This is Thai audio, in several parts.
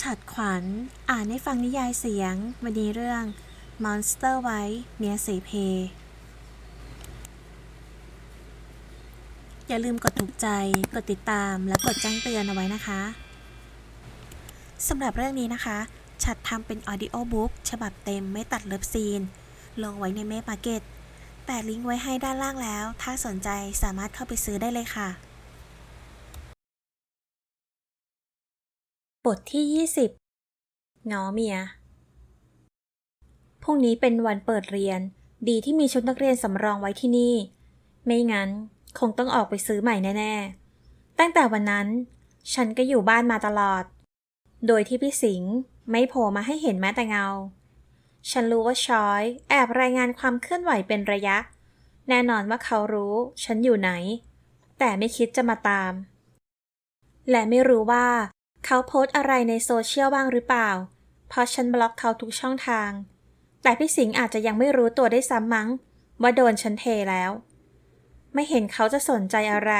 ฉัดขวัญ อ่านให้ฟังนิยายเสียง วันนี้เรื่อง Monster ไว้เมียเสเพ อย่าลืมกดถูกใจ กดติดตาม และกดแจ้งเตือนเอาไว้นะคะ สำหรับเรื่องนี้นะคะ ฉัดทำเป็นออดิโอบุ๊กฉบับเต็มไม่ตัดเลิฟซีน ลงไว้ในเมพมาร์เก็ต แต่ลิงก์ไว้ให้ด้านล่างแล้ว ถ้าสนใจสามารถเข้าไปซื้อได้เลยค่ะ ทที่ 20ง้อเมีย พรุ่งนี้เป็นวันเปิดเรียน ดีที่มีชุดนักเรียนสำรองไว้ที่นี่ ไม่งั้นคงต้องออกไปซื้อใหม่แน่ ๆ ตั้งแต่วันนั้น ฉันก็อยู่บ้านมาตลอด โดยที่พี่สิงห์ไม่โผล่มาให้เห็นแม้แต่เงา ฉันรู้ว่าชอย แอบรายงานความเคลื่อนไหวเป็นระยะ แน่นอนว่าเขารู้ ฉันอยู่ไหน แต่ไม่คิดจะมาตาม และไม่รู้ว่า เขาโพสต์อะไรในโซเชียลบ้างหรือเปล่า เพราะฉันบล็อกเขาทุกช่องทาง แต่พี่สิงห์อาจจะยังไม่รู้ตัวได้ซ้ำมั้ง ว่าโดนฉันเทแล้ว ไม่เห็นเขาจะสนใจอะไร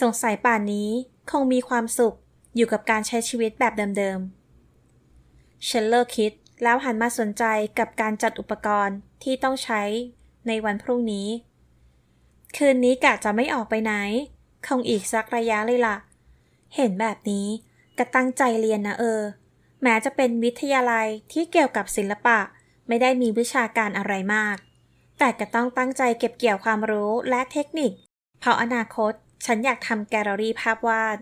สงสัยป่านนี้คงมีความสุขอยู่กับการใช้ชีวิตแบบเดิมๆ ฉันเลิกคิดแล้วหันมาสนใจกับการจัดอุปกรณ์ที่ต้องใช้ในวันพรุ่งนี้ คืนนี้กะจะไม่ออกไปไหน คงอีกสักระยะเลยล่ะ เห็นแบบนี้ ก็ตั้งใจเรียนนะเออ แม้จะเป็นวิทยาลัยที่เกี่ยวกับศิลปะ ไม่ได้มีวิชาการอะไรมาก แต่ก็ต้องตั้งใจเก็บเกี่ยวความรู้และเทคนิค เพราะอนาคตฉันอยากทำแกลเลอรี่ภาพวาด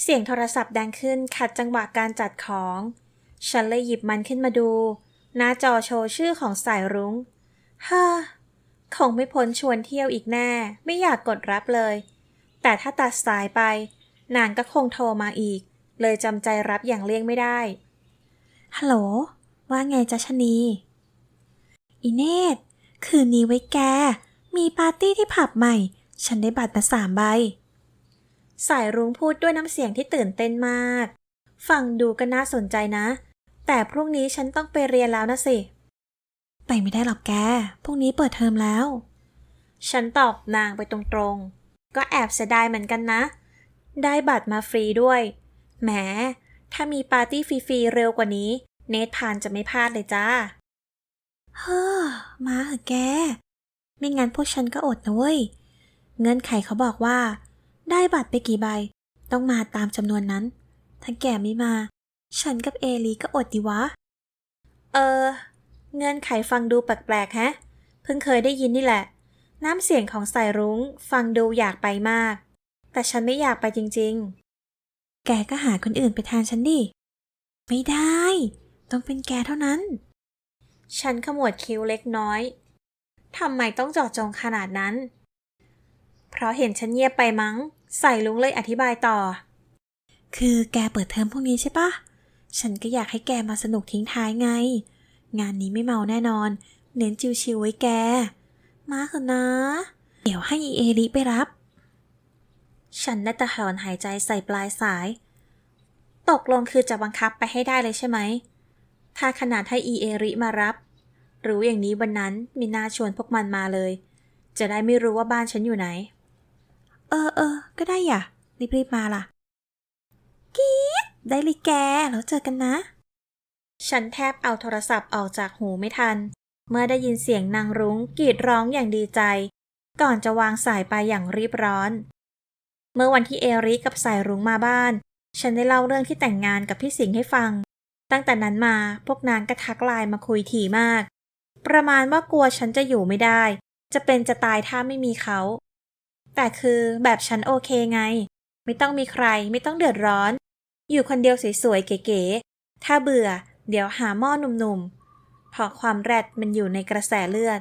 เสียงโทรศัพท์ดังขึ้นขัดจังหวะการจัดของ ฉันเลยหยิบมันขึ้นมาดู หน้าจอโชว์ชื่อของสายรุง้งฮ่าคงไม่พ้นชวนเที่ยวอีกแน่ ไม่อยากกดรับเลย แต่ถ้าตัดสายไป นางก็คงโทรมาอีก เลยจำใจรับอย่างเลี่ยงไม่ได้ ฮัลโหล ว่าไงจ๊ะชะนี อีเนตคืนนี้ไว้แก มีปาร์ตี้ที่ผับใหม่ ฉันได้บัตรมาสามใบ สายรุ้งพูดด้วยน้ำเสียงที่ตื่นเต้นมาก ฟังดูก็น่าสนใจนะ แต่พรุ่งนี้ฉันต้องไปเรียนแล้วนะสิ ไปไม่ได้หรอกแก พรุ่งนี้เปิดเทอมแล้ว ฉันตอบนางไปตรงๆ ก็แอบเสียดายเหมือนกันนะ ได้บัตรมาฟรีด้วย แหม ถ้ามีปาร์ตี้ฟรีๆเร็วกว่านี้ เนทพานจะไม่พลาดเลยจ้า เฮ้อ มาเหอะแก ไม่งั้นพวกฉันก็อดนะเว้ย เงื่อนไขเขาบอกว่า ได้บัตรไปกี่ใบ ต้องมาตามจำนวนนั้น ถ้าแกไม่มา ฉันกับเอลีก็อดดีวะ เออ เงื่อนไขฟังดูแปลกๆฮะ เพิ่งเคยได้ยินนี่แหละ น้ำเสียงของสายรุ้งฟังดูอยากไปมาก แต่ฉันไม่อยากไปจริงๆ แกก็หาคนอื่นไปแทนฉันดิ ไม่ได้ ต้องเป็นแกเท่านั้น ฉันขมวดคิ้วเล็กน้อย ทำไมต้องเจาะจงขนาดนั้น เพราะเห็นฉันเงียบไปมั้ง ใส่ลุงเลยอธิบายต่อ คือแกเปิดเทอมพรุ่งนี้ใช่ปะ ฉันก็อยากให้แกมาสนุกทิ้งท้ายไง งานนี้ไม่เมาแน่นอน เน้นชิวๆไว้แก มาเถอะนะ เดี๋ยวให้อีเอริไปรับ ฉันได้แต่ถอนหายใจใส่ปลายสาย ตกลงคือจะบังคับไปให้ได้เลยใช่ไหม ถ้าขนาดให้อีเอริมารับ รู้อย่างนี้วันนั้นมีน่าชวนพวกมันมาเลย จะได้ไม่รู้ว่าบ้านฉันอยู่ไหน เออเออ ก็ได้อย่ะรีบๆมาล่ะกีดได้เลยแก แล้วเจอกันนะ ฉันแทบเอาโทรศัพท์ออกจากหูไม่ทัน เมื่อได้ยินเสียงนางรุ้งกรีดร้องอย่างดีใจ ก่อนจะวางสายไปอย่างรีบร้อน เมื่อวันที่เอริกับสายรุ้งมาบ้าน ฉันได้เล่าเรื่องที่แต่งงานกับพี่สิงห์ให้ฟัง ตั้งแต่นั้นมาพวกนางก็ทักไลน์มาคุยถี่มาก ประมาณว่ากลัวฉันจะอยู่ไม่ได้ จะเป็นจะตายถ้าไม่มีเขา แต่คือแบบฉันโอเคไง ไม่ต้องมีใครไม่ต้องเดือดร้อน อยู่คนเดียวสวยๆเก๋ๆถ้าเบื่อ เดี๋ยวหาหม้อหนุ่มๆเพราะความแรดมันอยู่ในกระแสเลือด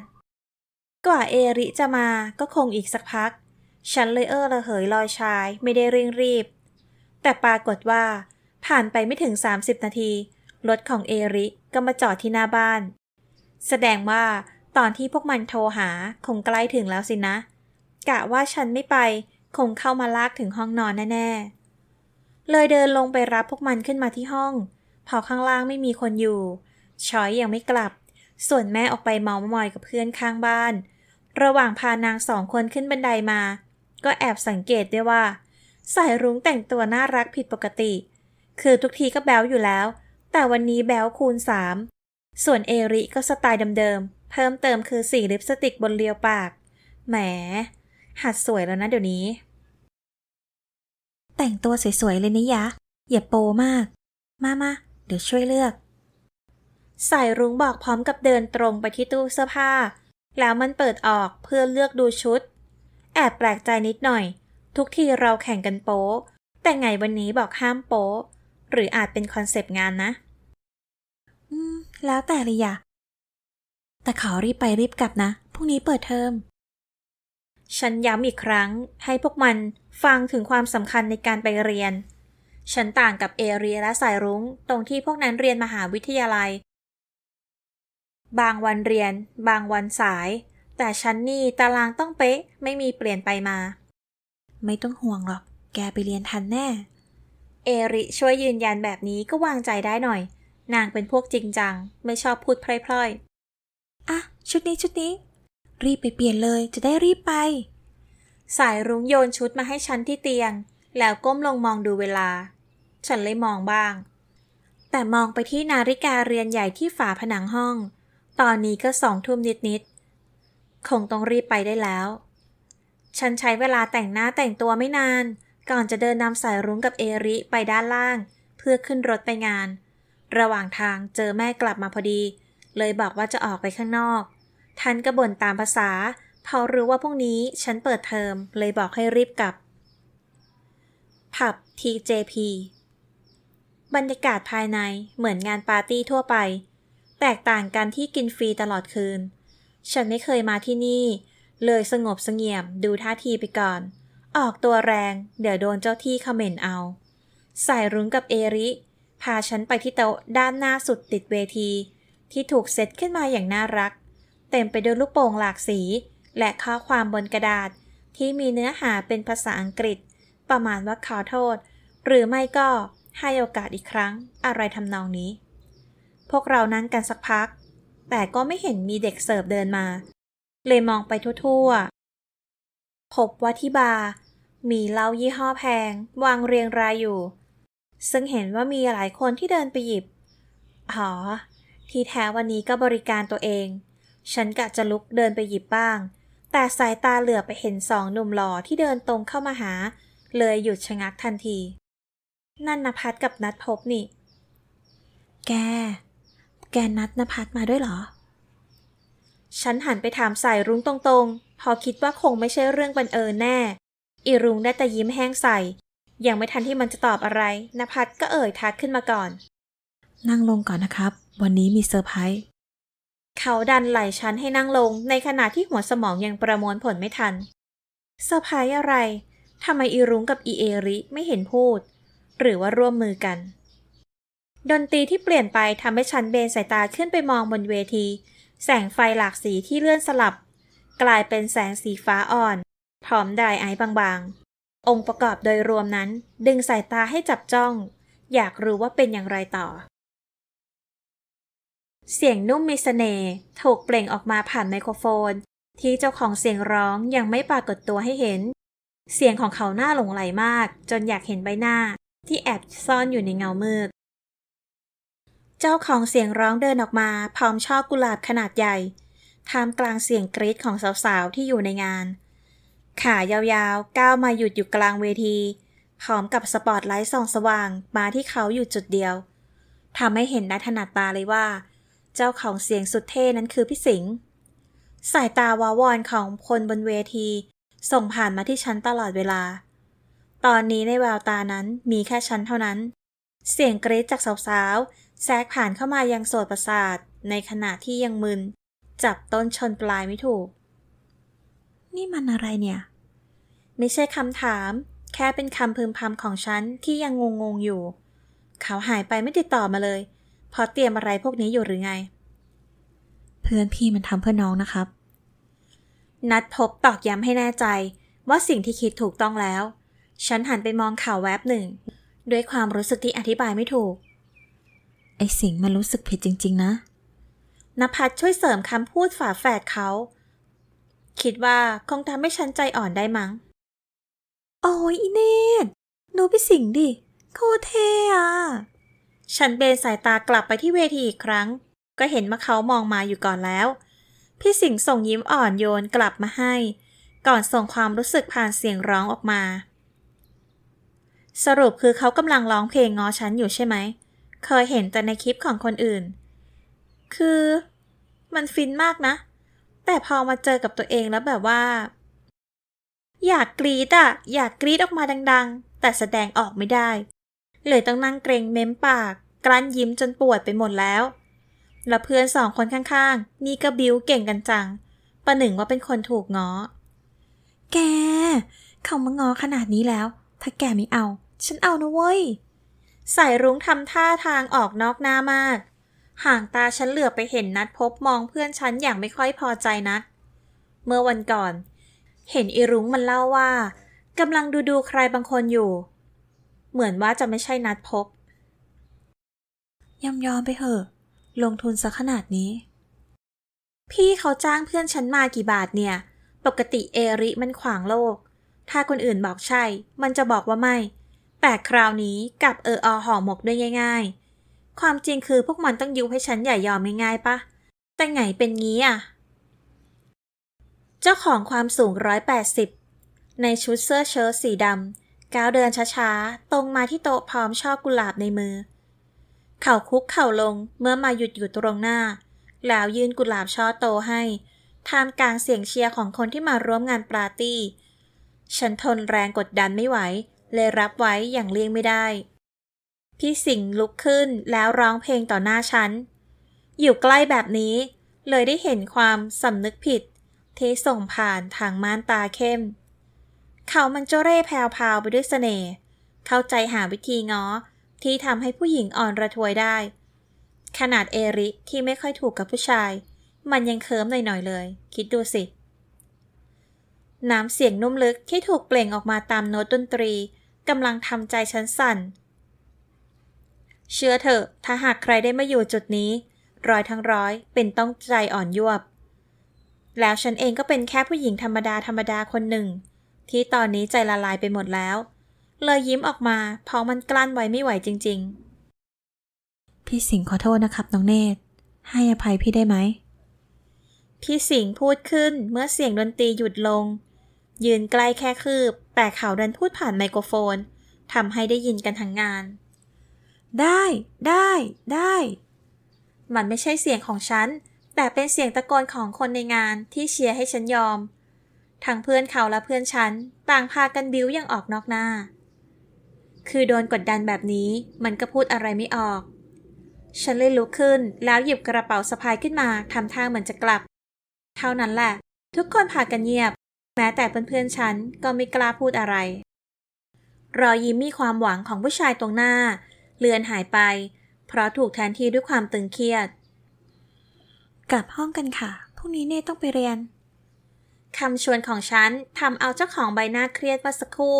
กว่าเอริจะมาก็คงอีกสักพัก ฉันเลยเออระเหยลอยชายไม่ได้เร่งรีบ แต่ปรากฏว่า ผ่านไปไม่ถึง 30 นาที รถของเอริก็มาจอดที่หน้าบ้าน แสดงว่าตอนที่พวกมันโทรหาคงใกล้ถึงแล้วสินะ กะว่าฉันไม่ไปคงเข้ามาลากถึงห้องนอนแน่ ๆ เลยเดินลงไปรับพวกมันขึ้นมาที่ห้อง พอข้างล่างไม่มีคนอยู่ชอยยังไม่กลับ ส่วนแม่ออกไปเมามอยกับเพื่อนข้างบ้าน ระหว่างพานางสองคนขึ้นบันไดมา ก็แอบสังเกตได้ว่า สายรุ้งแต่งตัวน่ารักผิดปกติ คือทุกทีก็แบลอยู่แล้ว แต่วันนี้แบลคูณสามส่วนเอริก็สไตล์เดิมๆ เพิ่มเติมคือสีลิปสติกบนเรียวปาก แหม หัดสวยแล้วนะเดี๋ยวนี้ แต่งตัวสวยๆ เลยนี่ยะ อย่าโปมาก มามาเดี๋ยวช่วยเลือก สายรุ้งบอกพร้อมกับเดินตรงไปที่ตู้เสื้อผ้า แล้วมันเปิดออกเพื่อเลือกดูชุดแอบแปลกใจนิดหน่อย ทุกทีเราแข่งกันโป๊แต่ไงวันนี้บอกห้ามโป๊หรืออาจเป็นคอนเซปต์งานนะ อืม แล้วแต่เลยอะแต่ขอรีบไปรีบกลับนะ พรุ่งนี้เปิดเทอม ฉันย้ำอีกครั้งให้พวกมันฟังถึงความสำคัญในการไปเรียน ฉันต่างกับเอเรียและสายรุ้งตรงที่พวกนั้นเรียนมหาวิทยาลัย บางวันเรียน บางวันสาย แต่ฉันนี่ตารางต้องเป๊ะ ไม่มีเปลี่ยนไปมา ไม่ต้องห่วงหรอก แกไปเรียนทันแน่ เอริช่วยยืนยันแบบนี้ก็วางใจได้หน่อย นางเป็นพวกจริงจัง ไม่ชอบพูดพล่อยๆ อะ ชุดนี้ชุดนี้ รีบไปเปลี่ยนเลยจะได้รีบไป สายรุ้งโยนชุดมาให้ฉันที่เตียง แล้วก้มลงมองดูเวลา ฉันเลยมองบ้าง แต่มองไปที่นาฬิกาเรือนใหญ่ที่ฝาผนังห้อง ตอนนี้ก็สองทุ่มนิดๆ คงต้องรีบไปได้แล้ว ฉันใช้เวลาแต่งหน้าแต่งตัวไม่นาน ก่อนจะเดินนำสายรุ้งกับเอริไปด้านล่าง เพื่อขึ้นรถไปงาน ระหว่างทางเจอแม่กลับมาพอดี เลยบอกว่าจะออกไปข้างนอก ทันก็บ่นตามภาษา พอรู้ว่าพรุ่งนี้ฉันเปิดเทอมเลยบอกให้รีบกลับ ผับ TJP บรรยากาศภายในเหมือนงานปาร์ตี้ทั่วไป แตกต่างกันที่กินฟรีตลอดคืน ฉันไม่เคยมาที่นี่ เลยสงบเสงี่ยมดูท่าทีไปก่อน ออกตัวแรง เดี๋ยวโดนเจ้าที่เขม่นเอา สายรุ้งกับเอริ พาฉันไปที่โต๊ะด้านหน้าสุดติดเวที ที่ถูกเซตขึ้นมาอย่างน่ารัก เต็มไปด้วยลูกโป่งหลากสี และข้อความบนกระดาษ ที่มีเนื้อหาเป็นภาษาอังกฤษ ประมาณว่าขอโทษ หรือไม่ก็ให้โอกาสอีกครั้งอะไรทำนองนี้ พวกเรานั่งกันสักพัก แต่ก็ไม่เห็นมีเด็กเสิร์ฟเดินมา เลยมองไปทั่วๆ พบว่าที่บาร์มีเหล้ายี่ห้อแพง วางเรียงรายอยู่ ซึ่งเห็นว่ามีหลายคนที่เดินไปหยิบ อ๋อ ที่แท้วันนี้ก็บริการตัวเอง ฉันกะจะลุกเดินไปหยิบบ้าง แต่สายตาเหลือไปเห็นสองหนุ่มหล่อที่เดินตรงเข้ามาหา เลยหยุดชะงักทันที นั่นนภัสกับนัดพบนี่ แก แกนัดนภัสมาด้วยเหรอ ฉันหันไปถามสายรุ้งตรงๆ พอคิดว่าคงไม่ใช่เรื่องบังเอิญแน่ อีรุ้งได้แต่ยิ้มแห้งใส่ ยังไม่ทันที่มันจะตอบอะไรนภัสก็เอ่ยทักขึ้นมาก่อน นั่งลงก่อนนะครับ วันนี้มีเซอร์ไพรส์เขาดันไหล่ฉันให้นั่งลงในขณะที่หัวสมองยังประมวลผลไม่ทันเซอร์ไพรส์อะไรทำไมอีรุ้งกับอีเอริไม่เห็นพูด หรือว่าร่วมมือกัน ดนตรีที่เปลี่ยนไปทำให้ฉันเบนสายตาขึ้นไปมองบนเวที แสงไฟหลากสีที่เลื่อนสลับ กลายเป็นแสงสีฟ้าอ่อน พร้อมไดร์ไอซ์บางๆ องค์ประกอบโดยรวมนั้น ดึงสายตาให้จับจ้อง อยากรู้ว่าเป็นอย่างไรต่อ เสียงนุ่มมีเสน่ห์ถูกเปล่งออกมาผ่านไมโครโฟน ที่เจ้าของเสียงร้องยังไม่ปรากฏตัวให้เห็น เสียงของเขาหน้าหลงไหลมาก จนอยากเห็นใบหน้าที่แอบซ่อนอยู่ในเงามืด เจ้าของเสียงร้องเดินออกมาพร้อมช่อกุหลาบขนาดใหญ่ท่ามกลางเสียงกรี๊ดของสาวๆ ที่อยู่ในงาน ขายาวๆ ก้าวมาหยุดอยู่กลางเวที พร้อมกับสปอตไลท์ส่องสว่างมาที่เขาอยู่จุดเดียวทำให้เห็นได้ถนัดตาเลยว่า เจ้าของเสียงสุดเท่นั้นคือพี่สิงห์สายตาวาวอนของคนบนเวที ส่งผ่านมาที่ฉันตลอดเวลา ตอนนี้ในแววตานั้นมีแค่ฉันเท่านั้น เสียงกรี๊ดจากสาวๆ แทรกผ่านเข้ามายังโสดประสาทในขณะที่ยังมึน จับต้นชนปลายไม่ถูก นี่มันอะไรเนี่ย ไม่ใช่คำถาม แค่เป็นคำพึมพำของฉันที่ยังงงๆอยู่ เขาหายไปไม่ติดต่อมาเลยเพราะเตรียมอะไรพวกนี้อยู่หรือไง เพื่อนพี่มันทำเพื่อน้องนะครับ นัดพบตอกย้ำให้แน่ใจ ว่าสิ่งที่คิดถูกต้องแล้ว ฉันหันไปมองข่าวแวบหนึ่ง ด้วยความรู้สึกที่อธิบายไม่ถูก ไอสิงห์มันรู้สึกผิดจริง ๆ นะนภัสช่วยเสริมคำพูดฝาแฝดเขา คิดว่าคงทำให้ฉันใจอ่อนได้มั้ง โอ้ยอีเนตดูพี่สิงห์ดิ โคเท่อะฉันเบนสายตากลับไปที่เวทีอีกครั้ง ก็เห็นว่าเขามองมาอยู่ก่อนแล้ว พี่สิงห์ส่งยิ้มอ่อนโยนกลับมาให้ ก่อนส่งความรู้สึกผ่านเสียงร้องออกมา สรุปคือเขากำลังร้องเพลงง้อฉันอยู่ใช่ไหมเเคยเห็นแต่ในคลิปของคนอื่น คือมันฟินมากนะ แต่พอมาเจอกับตัวเองแล้วแบบว่า อยากกรีดอะอยากกรีดออกมาดัง ๆ แต่แสดงออกไม่ได้เลยต้องนั่งเกรงเม้มปาก กลั้นยิ้มจนปวดไปหมดแล้ว แล้วเพื่อนสองคนข้างๆ นี่ก็บิวเก่งกันจัง ประหนึ่งว่าเป็นคนถูกง้อ แก เขามาง้อขนาดนี้แล้ว ถ้าแกไม่เอา ฉันเอานะเว้ย ใส่รุ้งทำท่าทางออกนอกหน้ามาก ห่างตาฉันเหลือไปเห็นนัดพบมองเพื่อนฉันอย่างไม่ค่อยพอใจนัก เมื่อวันก่อน เห็นอีรุ้งมันเล่าว่ากำลังดูดูใครบางคนอยู่ เหมือนว่าจะไม่ใช่นัดพบยอมยอมไปเถอะ ลงทุนซะขนาดนี้ พี่เขาจ้างเพื่อนฉันมากี่บาทเนี่ย ปกติเอริมันขวางโลก ถ้าคนอื่นบอกใช่ มันจะบอกว่าไม่ แต่คราวนี้กลับเอออห่อหมกด้วยง่าย ๆ ความจริงคือพวกมันต้องยุให้ฉันอย่ยอมง่ายๆปะ แต่ไงเป็นงี้อะ เจ้าของความสูง 180 ในชุดเสื้อเชิ้ตสีดำก้าวเดินช้าๆ ตรงมาที่โต๊ะพร้อมช่อกุหลาบในมือ เข่าคุกเข่าลงเมื่อมาหยุดอยู่ตรงหน้า แล้วยื่นกุหลาบช่อโตให้ท่ามกลางเสียงเชียร์ของคนที่มาร่วมงานปาร์ตี้ ฉันทนแรงกดดันไม่ไหว เลยรับไว้อย่างเลี่ยงไม่ได้ พี่สิงห์ลุกขึ้นแล้วร้องเพลงต่อหน้าฉัน อยู่ใกล้แบบนี้ เลยได้เห็นความสำนึกผิด ที่ส่งผ่านทางม่านตาเข้ม เขามันเจเร่แพรวๆไปด้วยเสน่ห์เข้าใจหาวิธีง้อที่ทำให้ผู้หญิงอ่อนระทวยได้ ขนาดเอริที่ไม่ค่อยถูกกับผู้ชาย มันยังเคิมหน่อยๆเลย คิดดูสิน้ำเสียงนุ่มลึกที่ถูกเปล่งออกมาตามโน้ตดนตรี กำลังทำใจฉันสั่น เชื่อเถอะ ถ้าหากใครได้มาอยู่จุดนี้ ร้อยทั้งร้อยเป็นต้องใจอ่อนยวบ แล้วฉันเองก็เป็นแค่ผู้หญิงธรรมดาธรรมดาคนหนึ่ง ที่ตอนนี้ใจละลายไปหมดแล้ว เลยยิ้มออกมาเพราะมันกลั้นไว้ไม่ไหวจริง ๆ พี่สิงห์ขอโทษนะครับน้องเนตรให้อภัยพี่ได้ไหม พี่สิงห์พูดขึ้นเมื่อเสียงดนตรีหยุดลง ยืนใกล้แค่คืบ แต่เขาดันพูดผ่านไมโครโฟนทำให้ได้ยินกันทั้งงาน ได้ ได้ ได้ มันไม่ใช่เสียงของฉัน แต่เป็นเสียงตะโกนของคนในงานที่เชียร์ให้ฉันยอม ทั้งเพื่อนเขาและเพื่อนฉัน ต่างพากันบิ้วอย่างออกนอกหน้า คือโดนกดดันแบบนี้มันก็พูดอะไรไม่ออก ฉันเลยลุกขึ้นแล้วหยิบกระเป๋าสะพายขึ้นมาทำท่าเหมือนจะกลับ เท่านั้นแหละ ทุกคนพากันเงียบ ม้แต่เพื่อนๆฉันก็ไม่กล้าพูดอะไร รอยยิ้มมีความหวังของผู้ชายตรงหน้า เลือนหายไป เพราะถูกแทนที่ด้วยความตึงเครียด กลับห้องกันค่ะ พรุ่งนี้เน่ต้องไปเรียนคำชวนของฉันทำเอาเจ้าของใบหน้าเครียดมื่อสักครู่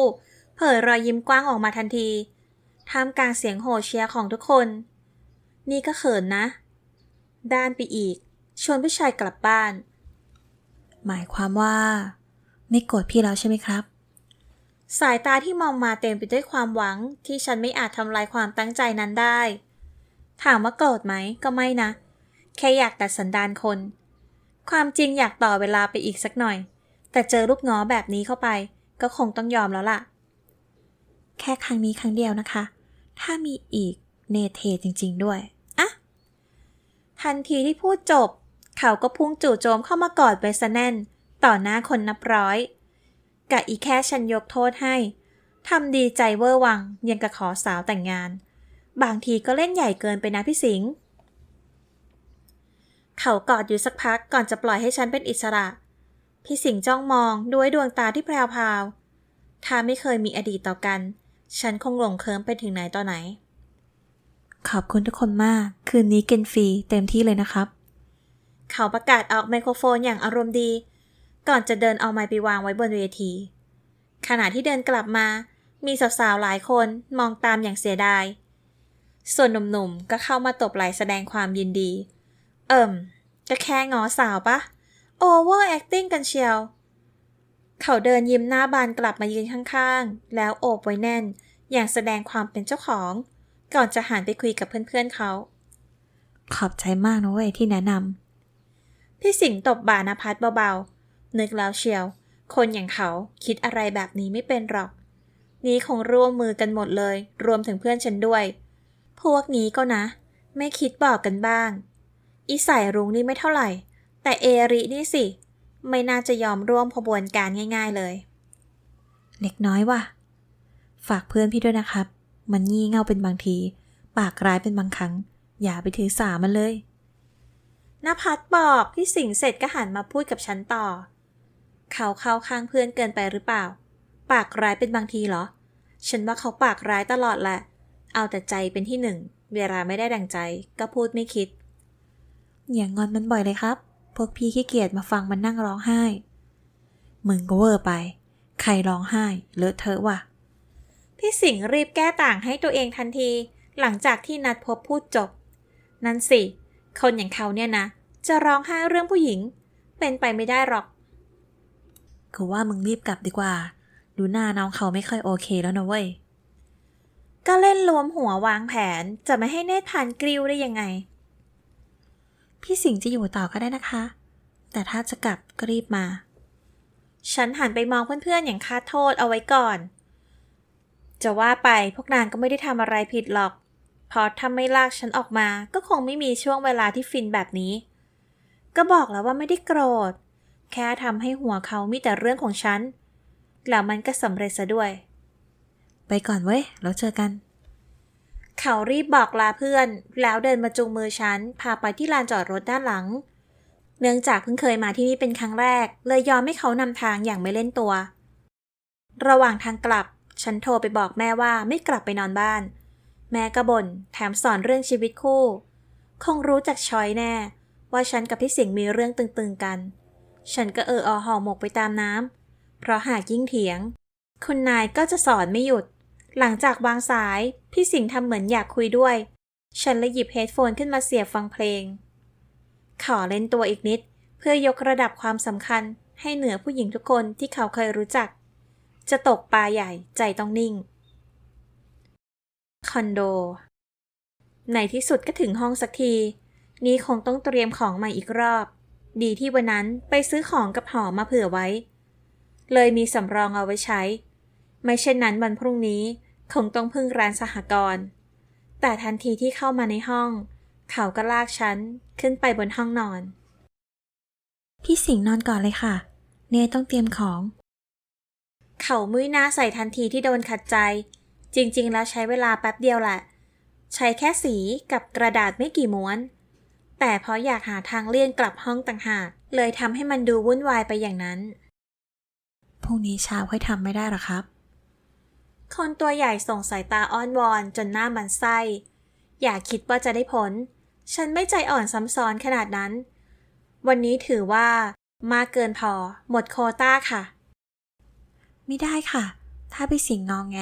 เผยรอยยิ้มกว้างออกมาทันทีท่ามกลางเสียงโห่เชียร์ของทุกคน นี่ก็เขินนะ ด้านไปอีก ชวนผู้ชายกลับบ้าน หมายความว่า ไม่โกรธพี่แล้วใช่ไหมครับ สายตาที่มองมาเต็มไปด้วยความหวังที่ฉันไม่อาจทำลายความตั้งใจนั้นได้ ถามว่าโกรธไหมก็ไม่นะ แค่อยากตัดสันดานคน ความจริงอยากต่อเวลาไปอีกสักหน่อย แต่เจอลูกง้อแบบนี้เข้าไป ก็คงต้องยอมแล้วล่ะ แค่ครั้งนี้ครั้งเดียวนะคะ ถ้ามีอีกเนเทจริง ๆ ด้วยอะทันทีที่พูดจบ เขาก็พุ่งจู่โจมเข้ามากอดไว้ซะแน่น ต่อหน้าคนนับร้อย กะอีแค่ฉันยกโทษให้ทำดีใจเวอร์วังยังกะขอสาวแต่งงาน บางทีก็เล่นใหญ่เกินไปนะพี่สิงห์เขากอดอยู่สักพักก่อนจะปล่อยให้ฉันเป็นอิสระ พี่สิงห์จ้องมองด้วยดวงตาที่แพรวๆถ้าไม่เคยมีอดีตต่อกัน ฉันคงหลงเคิมไปถึงไหนต่อไหน ขอบคุณทุกคนมาก คืนนี้กินฟรีเต็มที่เลยนะครับ เขาประกาศออกไมโครโฟนอย่างอารมณ์ดี ก่อนจะเดินเอาไมค์ไปวางไว้บนเวที ขณะที่เดินกลับมา มีสาวๆหลายคนมองตามอย่างเสียดาย ส่วนหนุ่มๆก็เข้ามาตบไหล่แสดงความยินดี เอิ่ม ก็แค่งอสาวปะโอเวอร์แอคติ้งกันเชียว เขาเดินยิ้มหน้าบานกลับมายืนข้างๆ แล้วโอบไว้แน่น อย่างแสดงความเป็นเจ้าของ ก่อนจะหันไปคุยกับเพื่อนๆเขา ขอบใจมากนะเว้ยที่แนะนำพี่สิงห์ตบบ่านภัสเบาๆ นึกแล้วเชียว คนอย่างเขาคิดอะไรแบบนี้ไม่เป็นหรอก นี้คงร่วมมือกันหมดเลย รวมถึงเพื่อนฉันด้วย พวกนี้ก็นะ ไม่คิดบอกกันบ้าง อีสายรุ้งนี่ไม่เท่าไหร่ แต่เอรินี่สิ ไม่น่าจะยอมร่วมขบวนการง่าย ๆเลย เล็กน้อยว่ะ ฝากเพื่อนพี่ด้วยนะครับ มันงี่เง่าเป็นบางที ปากร้ายเป็นบางครั้ง อย่าไปถือสามันเลยนภัสบอกพี่สิงห์เสร็จก็หันมาพูดกับฉันต่อ เขาเข้าข้างเพื่อนเกินไปหรือเปล่า ปากร้ายเป็นบางทีเหรอ ฉันว่าเขาปากร้ายตลอดแหละ เอาแต่ใจเป็นที่หนึ่ง เวลาไม่ได้ดังใจ ก็พูดไม่คิด อย่างงอนมันบ่อยเลยครับ พวกพี่ขี้เกียจมาฟังมันนั่งร้องไห้ มึงก็เวอร์ไป ใครร้องไห้ เลอะเทอะว่ะ พี่สิงห์รีบแก้ต่างให้ตัวเองทันที หลังจากที่นัดพบพูดจบ นั่นสิ คนอย่างเขาเนี่ยนะ จะร้องไห้เรื่องผู้หญิง เป็นไปไม่ได้หรอก คือว่ามึงรีบกลับดีกว่า ดูหน้าน้องเขาไม่ค่อยโอเคแล้วนะเว้ย ก็เล่นรวมหัววางแผนจะไม่ให้เนธพันกริวได้ยังไง พี่สิงห์จะอยู่ต่อก็ได้นะคะ แต่ถ้าจะกลับก็รีบมา ฉันหันไปมองเพื่อนๆอย่างคาดโทษเอาไว้ก่อน จะว่าไปพวกนางก็ไม่ได้ทำอะไรผิดหรอกเพราะถ้าไม่ลากฉันออกมา ก็คงไม่มีช่วงเวลาที่ฟินแบบนี้ ก็บอกแล้วว่าไม่ได้โกรธ แค่ทำให้หัวเขามีแต่เรื่องของฉัน แล้วมันก็สำเร็จซะด้วย ไปก่อนเว้ย แล้วเจอกัน เขารีบบอกลาเพื่อน แล้วเดินมาจูงมือฉัน พาไปที่ลานจอดรถด้านหลัง เนื่องจากเพิ่งเคยมาที่นี่เป็นครั้งแรก เลยยอมให้เขานำทางอย่างไม่เล่นตัว ระหว่างทางกลับ ฉันโทรไปบอกแม่ว่าไม่กลับไปนอนบ้าน แม่ก็บน่นแถมสอนเรื่องชีวิตคู่ คงรู้จักชอยแน่ ว่าฉันกับพี่สิงห์มีเรื่องตึงๆกัน ฉันก็เอออห่อหมกไปตามน้ำ เพราะหากยิ่งเถียง คุณนายก็จะสอนไม่หยุด หลังจากวางสาย พี่สิงห์ทำเหมือนอยากคุยด้วย ฉันเลยหยิบเฮดโฟนขึ้นมาเสียบฟังเพลง ขอเล่นตัวอีกนิด เพื่อยกระดับความสำคัญ ให้เหนือผู้หญิงทุกคนที่เขาเคยรู้จัก จะตกปลาใหญ่ใจต้องนิ่ง คอนโด ในที่สุดก็ถึงห้องสักที นี้คงต้องเตรียมของใหม่อีกรอบ ดีที่วันนั้นไปซื้อของกับหอมมาเผื่อไว้ เลยมีสำรองเอาไว้ใช้ ไม่เช่นนั้นวันพรุ่งนี้คงต้องพึ่งร้านสหกรณ์แต่ทันทีที่เข้ามาในห้อง เขาก็ลากฉันขึ้นไปบนห้องนอน พี่สิงห์นอนก่อนเลยค่ะ เนยต้องเตรียมของ เขามุ้ยหน้าใส่ทันทีที่โดนขัดใจ จริง ๆ แล้วใช้เวลาแป๊บเดียวแหละ ใช้แค่สีกับกระดาษไม่กี่ม้วน แต่เพราะอยากหาทางเลี่ยงกลับห้องต่างหาก เลยทำให้มันดูวุ่นวายไปอย่างนั้น พรุ่งนี้เช้าค่อยทำไม่ได้หรอครับ คนตัวใหญ่ส่งสายตาอ้อนวอนจนหน้ามันไส้ อย่าคิดว่าจะได้ผล ฉันไม่ใจอ่อนซ้ำซ้อนขนาดนั้น วันนี้ถือว่า มากเกินพอ หมดโควต้าค่ะ ไม่ได้ค่ะ ถ้าพี่สิงห์งองแง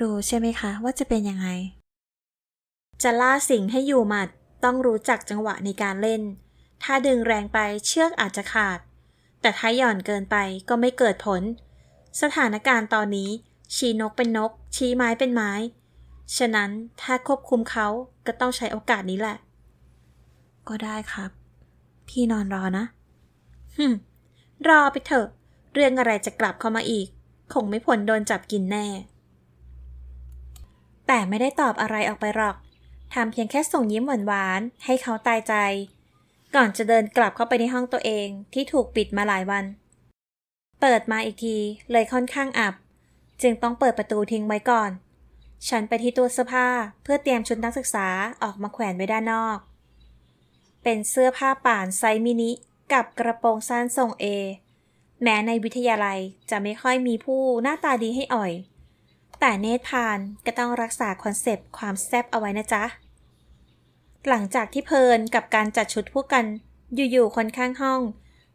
รู้ใช่ไหมคะ ว่าจะเป็นยังไง จะล่าสิงให้อยู่หมัด ต้องรู้จักจังหวะในการเล่น ถ้าดึงแรงไปเชือกอาจจะขาด แต่ถ้าหย่อนเกินไปก็ไม่เกิดผล สถานการณ์ตอนนี้ ชี้นกเป็นนก ชี้ไม้เป็นไม้ ฉะนั้นถ้าควบคุมเขาก็ต้องใช้โอกาสนี้แหละ ก็ได้ครับ พี่นอนรอนะฮึมรอไปเถอะ เรื่องอะไรจะกลับเข้ามาอีก คงไม่พ้นโดนจับกินแน่ แต่ไม่ได้ตอบอะไรออกไปหรอก ทำเพียงแค่ส่งยิ้มหวานๆ ให้เขาตายใจ ก่อนจะเดินกลับเข้าไปในห้องตัวเองที่ถูกปิดมาหลายวัน เปิดมาอีกทีเลยค่อนข้างอับ จึงต้องเปิดประตูทิ้งไว้ก่อน ฉันไปที่ตู้เสื้อผ้าเพื่อเตรียมชุดนักศึกษาออกมาแขวนไว้ด้านนอก เป็นเสื้อผ้าป่านไซส์มินิกับกระโปรงสั้นทรงเอแม้ในวิทยาลัยจะไม่ค่อยมีผู้หน้าตาดีให้อ่อย แต่เนธพานก็ต้องรักษาคอนเซปต์ความแซบเอาไว้นะจ๊ะ หลังจากที่เพลินกับการจัดชุดพวกกัน อยู่ๆคนข้างห้อง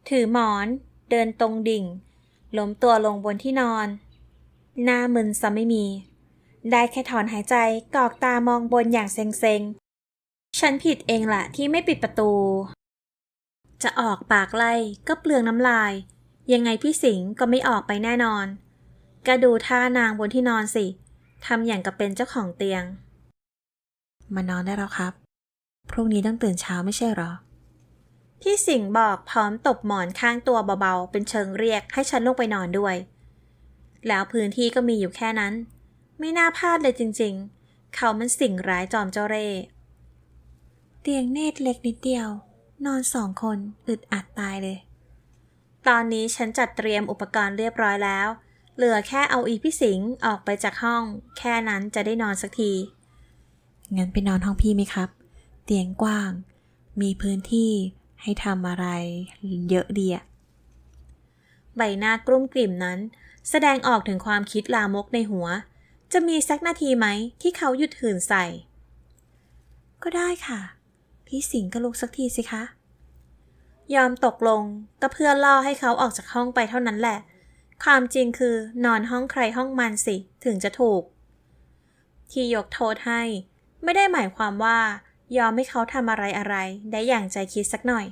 ถือหมอน เดินตรงดิ่งล้มตัวลงบนที่นอน หน้ามึนซะไม่มี ได้แค่ถอนหายใจกรอกตามองบนอย่างเซ็งๆ ฉันผิดเองแหละที่ไม่ปิดประตู จะออกปากไล่ก็เปลืองน้ำลาย ยังไงพี่สิงห์ก็ไม่ออกไปแน่นอน ก็ดูท่านางบนที่นอนสิทำอย่างกับเป็นเจ้าของเตียง มานอนได้แล้วครับ พรุ่งนี้ต้องตื่นเช้าไม่ใช่เหรอ พี่สิงห์บอกพร้อมตบหมอนข้างตัวเบาๆ เป็นเชิงเรียกให้ฉันลงไปนอนด้วย แล้วพื้นที่ก็มีอยู่แค่นั้น ไม่น่าพลาดเลยจริงๆ เขามันสิ่งร้ายจอมเจ้าเร่ห์เตียงเนตรเล็กนิดเดียว นอนสองคนอึดอัดตายเลย ตอนนี้ฉันจัดเตรียมอุปกรณ์เรียบร้อยแล้ว เหลือแค่เอาอีพี่สิงห์ออกไปจากห้อง แค่นั้นจะได้นอนสักที งั้นไปนอนห้องพี่ไหมครับ เตียงกว้าง มีพื้นที่ให้ทำอะไรเยอะดีอะใบหน้ากลุ้มกลิ่มนั้น แสดงออกถึงความคิดลามกในหัว จะมีสักนาทีไหมที่เขาหยุดหื่นใส่ ก็ได้ค่ะ พี่สิงห์ก็ลุกสักทีสิคะ ยอมตกลงก็เพื่อล่อให้เขาออกจากห้องไปเท่านั้นแหละ ความจริงคือนอนห้องใครห้องมันสิถึงจะถูก ที่ยกโทษให้ ไม่ได้หมายความว่า ยอมให้เขาทำอะไรอะไร ได้อย่างใจคิดสักหน่อย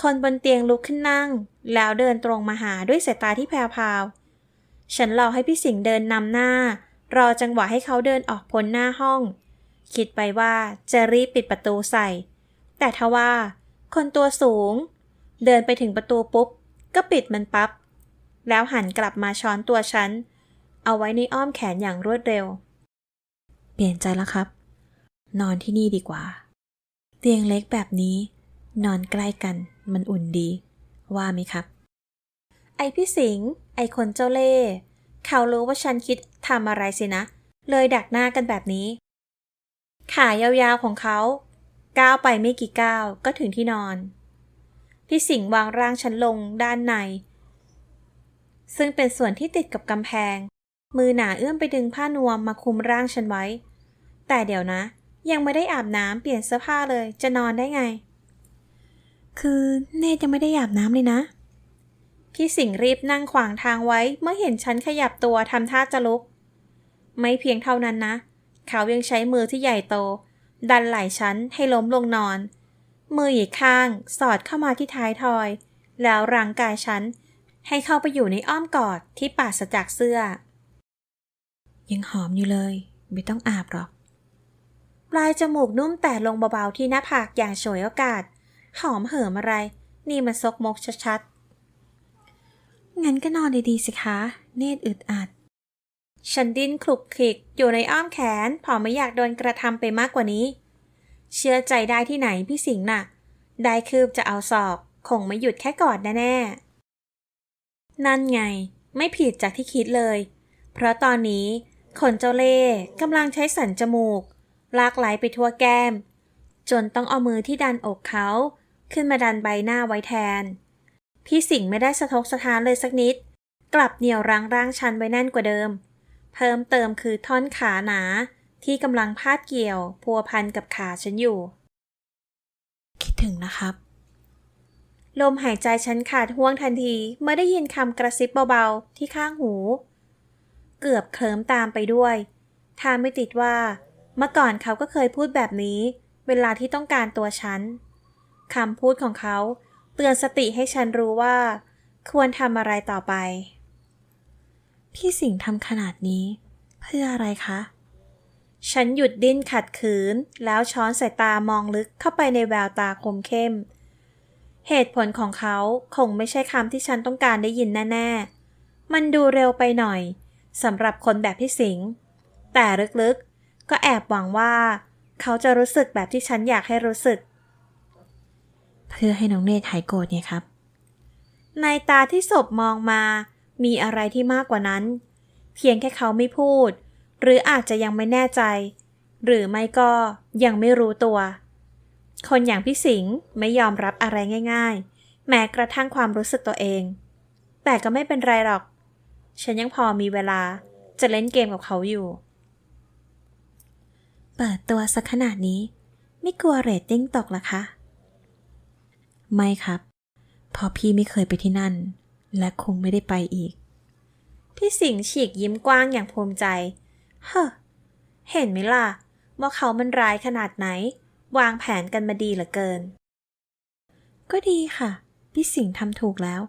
คนบนเตียงลุกขึ้นนั่ง แล้วเดินตรงมาหาด้วยสายตาที่แพรวๆฉันรอให้พี่สิงห์เดินนำหน้า รอจังหวะให้เขาเดินออกพ้นหน้าห้อง คิดไปว่าจะรีบปิดประตูใส่ แต่ทว่า คนตัวสูง เดินไปถึงประตูปุ๊บ ก็ปิดมันปับ๊บแล้วหันกลับมาช้อนตัวฉัน เอาไว้ในอ้อมแขนอย่างรวดเร็ว เปลี่ยนใจแล้วครับ นอนที่นี่ดีกว่า เตียงเล็กแบบนี้ นอนใกล้กันมันอุ่นดี ว่าไหมครับ ไอพี่สิงห์ไอคนเจ้าเล่เขารู้ว่าฉันคิดทำอะไรสินะ เลยดักหน้ากันแบบนี้ ขายาวๆของเขา ก้าวไปไม่กี่ก้าวก็ถึงที่นอน พี่สิงห์วางร่างฉันลงด้านใน ซึ่งเป็นส่วนที่ติดกับกำแพง มือหนาเอื้อมไปดึงผ้านวมมาคุมร่างฉันไว้ แต่เดี๋ยวนะ ยังไม่ได้อาบน้ำเปลี่ยนเสื้อผ้าเลย จะนอนได้ไง คือเนตยังไม่ได้อาบน้ำเลยนะ พี่สิงรีบนั่งขวางทางไว้เมื่อเห็นฉันขยับตัวทำท่าจะลุก ไม่เพียงเท่านั้นนะ เขายังใช้มือที่ใหญ่โต ดันไหล่ฉันให้ล้มลงนอน มืออีกข้างสอดเข้ามาที่ท้ายทอย แล้วรังกายฉันให้เข้าไปอยู่ในอ้อมกอดที่ปราศจากเสื้อ ยังหอมอยู่เลย ไม่ต้องอาบหรอก ปลายจมูกนุ่มแต่ลงเบาๆที่หน้าผากอย่างฉวยโอกาส หอมเหิมอะไร นี่มันซกมกชัดๆ งั้นก็นอนดีๆสิคะ เนตรอึดอัด ฉันดิ้นคลุกคลิกอยู่ในอ้อมแขนเพอไม่อยากโดนกระทำไปมากกว่านี้ เชื่อใจได้ที่ไหนพี่สิงห์น่ะ ได้คืบจะเอาศอก คงไม่หยุดแค่กอดแน่ๆ นั่นไง ไม่ผิดจากที่คิดเลย เพราะตอนนี้คนเจ้าเล่กำลังใช้สันจมูก ลากไหลไปทั่วแก้ม จนต้องเอามือที่ดันอกเขา ขึ้นมาดันใบหน้าไว้แทน พี่สิงห์ไม่ได้สะทกสะท้านเลยสักนิด กลับเหนี่ยวรั้งร่างฉันไว้แน่นกว่าเดิม เพิ่มเติมคือท่อนขาหนาที่กำลังพาดเกี่ยว พัวพันกับขาฉันอยู่ คิดถึงนะครับ ลมหายใจฉันขาดห่วงทันทีเมื่อได้ยินคำกระซิบเบาๆที่ข้างหู เกือบเคลิ้มตามไปด้วยถ้าไม่ติดว่า เมื่อก่อนเขาก็เคยพูดแบบนี้ เวลาที่ต้องการตัวฉันคำพูดของเขา เตือนสติให้ฉันรู้ว่า ควรทำอะไรต่อไป พี่สิงห์ทำขนาดนี้ เพื่ออะไรคะ ฉันหยุดดิ้นขัดขืน แล้วช้อนสายตามองลึกเข้าไปในแววตาคมเข้ม เหตุผลของเขาคงไม่ใช่คำที่ฉันต้องการได้ยินแน่ ๆ มันดูเร็วไปหน่อยสำหรับคนแบบพี่สิงห์แต่ลึกๆ ก็แอบหวังว่า เขาจะรู้สึกแบบที่ฉันอยากให้รู้สึก เพื่อให้น้องเนตรหายโกรธเนี่ยครับ ในตาที่ศพมองมา มีอะไรที่มากกว่านั้น เพียงแค่เขาไม่พูด หรืออาจจะยังไม่แน่ใจ หรือไม่ก็ยังไม่รู้ตัว คนอย่างพี่สิงห์ไม่ยอมรับอะไรง่าย ๆ แม้กระทั่งความรู้สึกตัวเอง แต่ก็ไม่เป็นไรหรอก ฉันยังพอมีเวลาจะเล่นเกมกับเขาอยู่ เปิดตัวสักขนาดนี้ ไม่กลัวเรตติ้งตกหรอคะ ไม่ครับเพราะพี่ไม่เคยไปที่นั่น และคงไม่ได้ไปอีก พี่สิงห์ฉีกยิ้มกว้างอย่างภูมิใจ เฮ้อ เห็นไหมล่ะ ว่าเขามันร้ายขนาดไหน วางแผนกันมาดีเหลือเกิน ก็ดีค่ะ พี่สิงห์ทำถูกแล้ว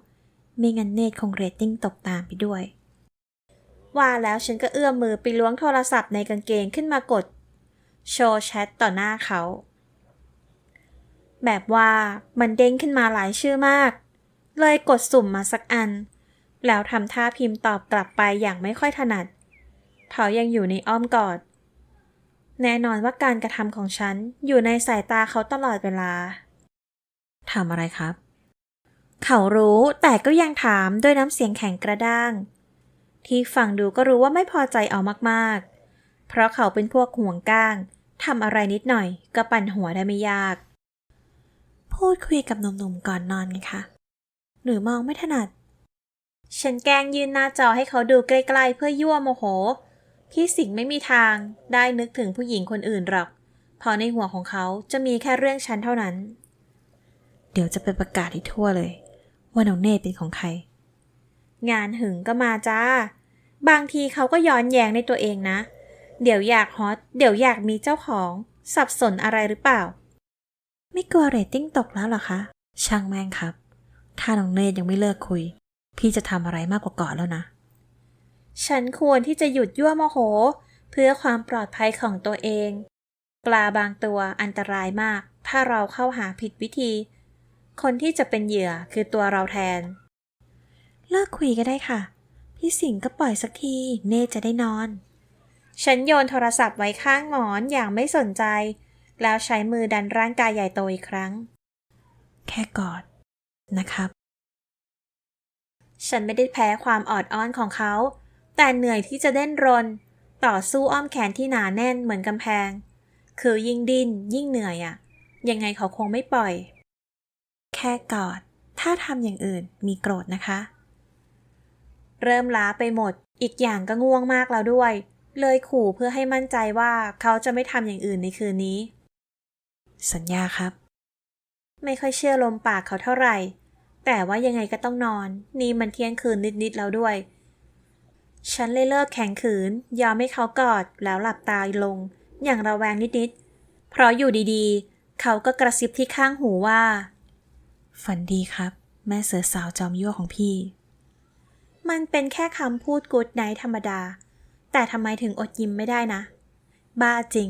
ไม่งั้นเนตคงเรตติ้งตกตามไปด้วยว่าแล้วฉันก็เอื้อมมือไปล้วงโทรศัพท์ในกางเกงขึ้นมากด โชว์แชทต่อหน้าเขา แบบว่ามันเด้งขึ้นมาหลายชื่อมาก เลยกดสุ่มมาสักอัน แล้วทำท่าพิมพ์ตอบกลับไปอย่างไม่ค่อยถนัด เขายังอยู่ในอ้อมกอด แน่นอนว่าการกระทำของฉันอยู่ในสายตาเขาตลอดเวลาทำอะไรครับ เขารู้แต่ก็ยังถามด้วยน้ำเสียงแข็งกระด้าง ที่ฟังดูก็รู้ว่าไม่พอใจเอามากๆ เพราะเขาเป็นพวกห่วงก้างทำอะไรนิดหน่อยก็ปั่นหัวได้ไม่ยาก พูดคุยกับหนุ่มๆก่อนนอนไงคะ หรือมองไม่ถนัด ฉันแกล้งยืนหน้าจอให้เขาดูใกล้ๆ เพื่อยั่วโมโห พี่สิงห์ไม่มีทางได้นึกถึงผู้หญิงคนอื่นหรอกพราะในหัวของเขาจะมีแค่เรื่องฉันเท่านั้น เดี๋ยวจะไปประกาศให้ทั่วเลย ว่าน้องเนตเป็นของใคร งานหึงก็มาจ้า บางทีเขาก็ย้อนแย้งในตัวเองนะเเดี๋ยวอยากฮอต เดี๋ยวอยากมีเจ้าของ สับสนอะไรหรือเปล่า ไม่กลัวเรตติ้งตกแล้วหรอคะ ช่างแม่งครับ ถ้าน้องเนตยังไม่เลิกคุย พี่จะทำอะไรมากกว่าก่อนแล้วนะ ฉันควรที่จะหยุดยั่วโมโห เพื่อความปลอดภัยของตัวเอง ปลาบางตัวอันตรายมาก ถ้าเราเข้าหาผิดวิธี คนที่จะเป็นเหยื่อคือตัวเราแทน เลิกคุยก็ได้ค่ะ พี่สิงห์ก็ปล่อยสักที เนตจะได้นอน ฉันโยนโทรศัพท์ไว้ข้างหมอนอย่างไม่สนใจ แล้วใช้มือดันร่างกายใหญ่โตอีกครั้ง แค่กอด นะครับ ฉันไม่ได้แพ้ความออดอ้อนของเขา แต่เหนื่อยที่จะเด่นรน ต่อสู้อ้อมแขนที่หนาแน่นเหมือนกำแพง คือยิ่งดิ้นยิ่งเหนื่อยอะยังไงเขาคงไม่ปล่อย แค่กอด ถ้าทำอย่างอื่นมีโกรธนะคะ เริ่มล้าไปหมด อีกอย่างก็ง่วงมากแล้วด้วย เลยขู่เพื่อให้มั่นใจว่าเขาจะไม่ทำอย่างอื่นในคืนนี้ สัญญาครับ ไม่ค่อยเชื่อลมปากเขาเท่าไหร่ แต่ว่ายังไงก็ต้องนอน นี่มันเที่ยงคืนนิดๆแล้วด้วย ฉันเลยเลิกแข็งขืน ยอมให้เขากอดแล้วหลับตาลง อย่างระแวงนิดๆ เพราะอยู่ดีๆ เขาก็กระซิบที่ข้างหูว่า ฝันดีครับ แม่เสือสาวจอมยั่วของพี่ มันเป็นแค่คำพูดกูดไนธรรมดา แต่ทำไมถึงอดยิ้มไม่ได้นะ บ้าจริง